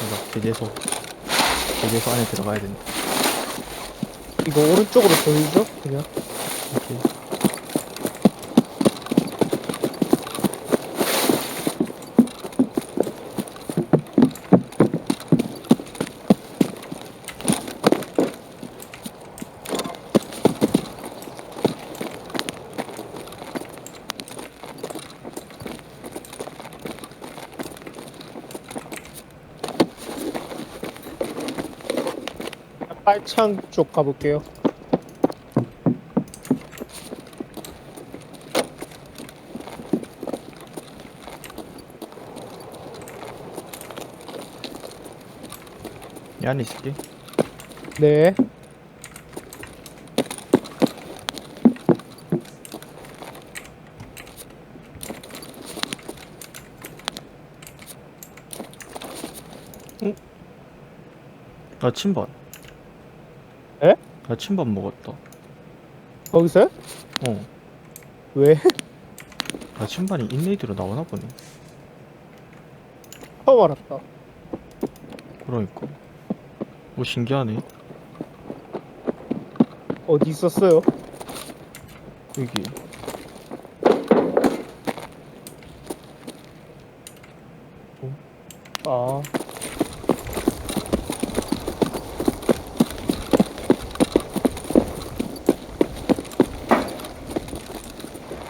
맞아 제재소 제재소 안에 들어가야 된다. 이거 오른쪽으로 보이죠? 그냥? 오케이 빨창 쪽 가볼게요. 이 안에 있을게 네. 나 침반 에? 나 침반 먹었다 거기서요? 어나 왜? 침반이 인레이드로 나오나 보네 처음 알았다. 그러니까 오 신기하네 어디 있었어요? 여기 아,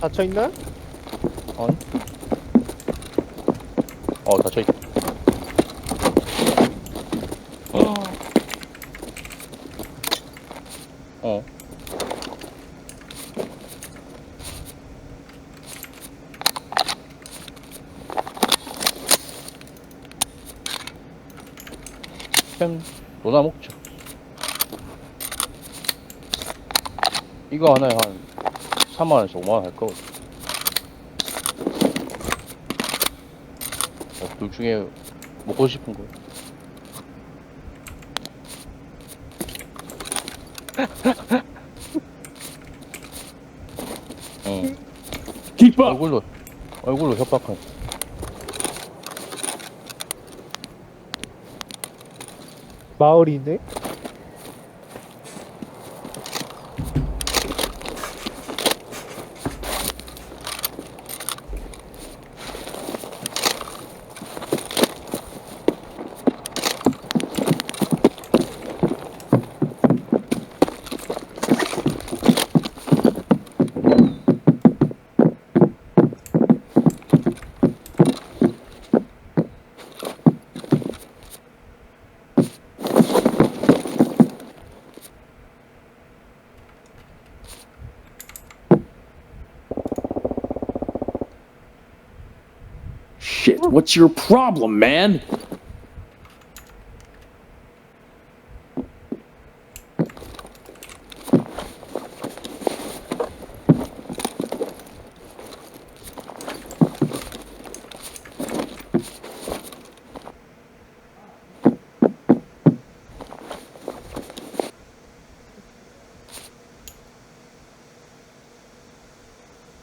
닫혀 있나요? 아니 어 닫혀있다 어. 햄 노나 먹죠. 이거 하나에 한 3만원에서 5만원 할 거거든 어, 둘 중에 먹고 싶은 거 응 up! 얼굴로 얼굴로 협박한 마을이네. What's your problem, man?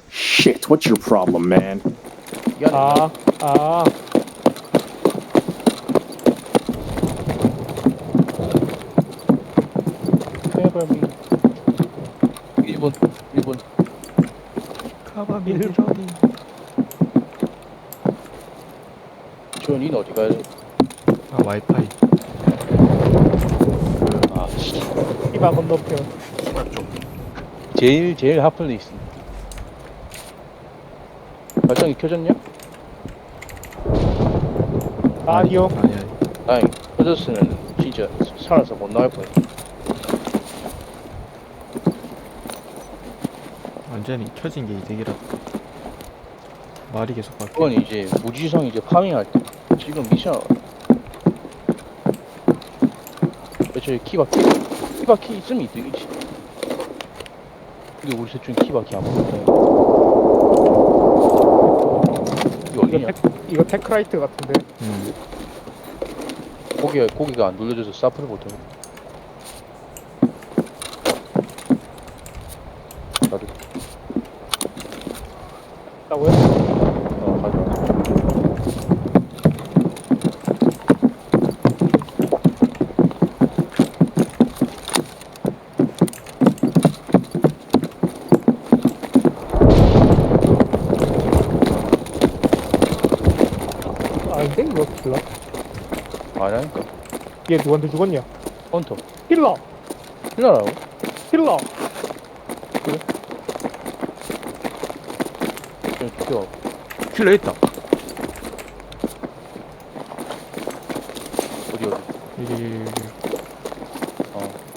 Shit, what's your problem, man? Uh, 아, 아. 해발미 1번 1번 카바 밀- 밀러리 지원이는 어디 가야 돼? 아 와이파이 아 씨. 이바 건너편. 제일 제일 하플에 있어 발전기 켜졌냐? 아니요. 아니 아니 다행히 켜졌으면 진짜 살아서 못 나올 뻔 완전히 켜진 게 이득이라 말이 계속 바뀌어. 그건 이제 무지성 이제 파밍할 때. 지금 미션 애초에 키바 키 키바 키 있으면 이득이지. 근데 우리 셋 중에 키바 키 안 먹었잖 아 이거 이거, 어디냐 테, 이거 테크라이트 같은데. 음. 고기, 고기가 안 눌러져서 사프를 못해 나도 있다고요? 어 가져와 아닌데 이거 킬러? 아니라니까 얘 누구한테 죽었냐? 헌터 킬러! 힐러라고? 킬러! 좀 뛰어 킬러 있다. 어디 어디 여기, 여기, 여기. 어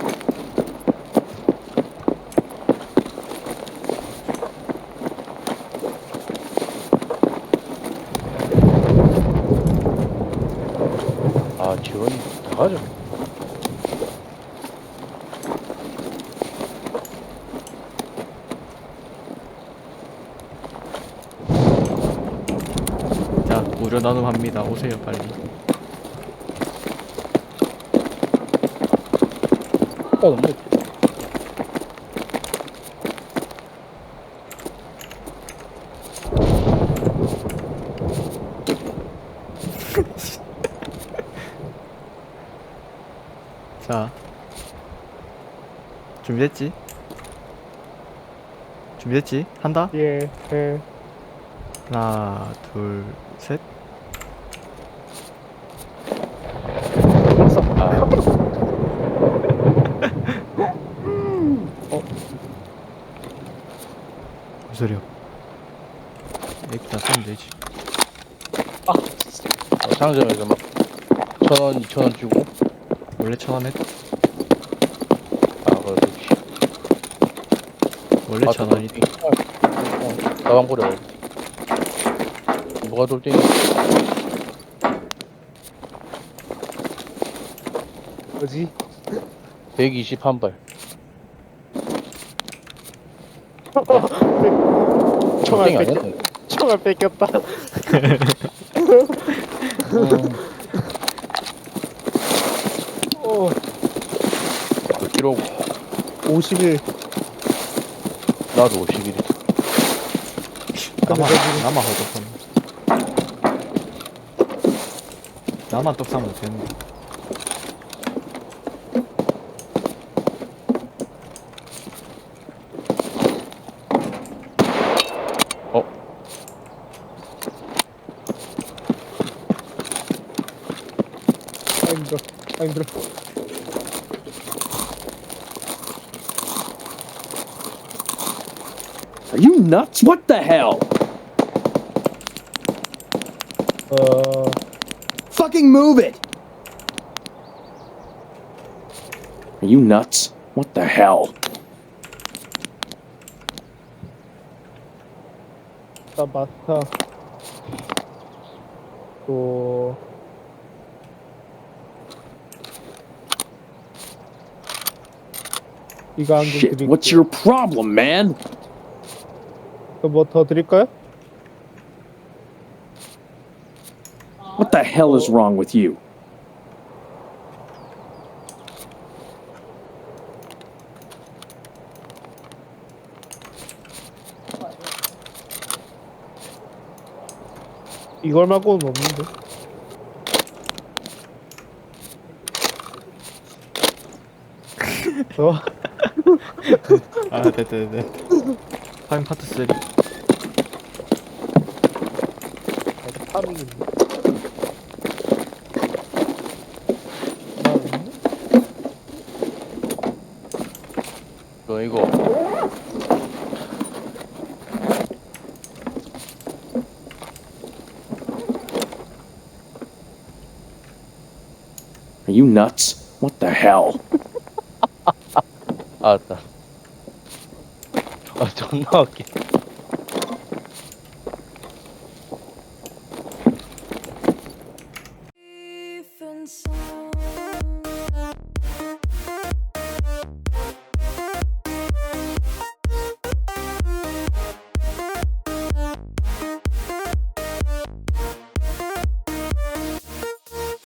아, 지원이 나가죠. 자, 무료 나눔합니다. 오세요, 빨리. 어, 너무 자. 준비됐지? 준비됐지? 한다? 예, 예. 하나, 둘, 셋. 벌써. 아, 무슨 소리야? 이렇게 다 쓰면 되지. 아, 어, 상점에서 막 천 원, 이천 원 주고 원래 천원 했, 아, 그렇지. 원래 아, 천 원이. 어, 가방 버려. 뭐가 돌덩이? 뭐지? 120 한 발. 총알 뺏겼, 아니야? 총알 뺏겼다. 음, 1억 50일. 나도 51이. 나만 근데 나 지금- 나만 허접한. 나만 떡 사면 되는데. 어? 아, 힘들어. 아, 힘들어. Are you nuts? What the hell? Uh. Fucking move it! Are you nuts? What the hell? basta So you got Shit, what's your problem, man? 뭐더 드릴까요? What the hell is wrong with you? 이걸 말고는 없는데. 어? 아, 됐다, 됐다, 됐다. 파인 파트 3. 파밍인데. 너 이거 Are you nuts? What the hell? 알았다. 아, 존나 웃기.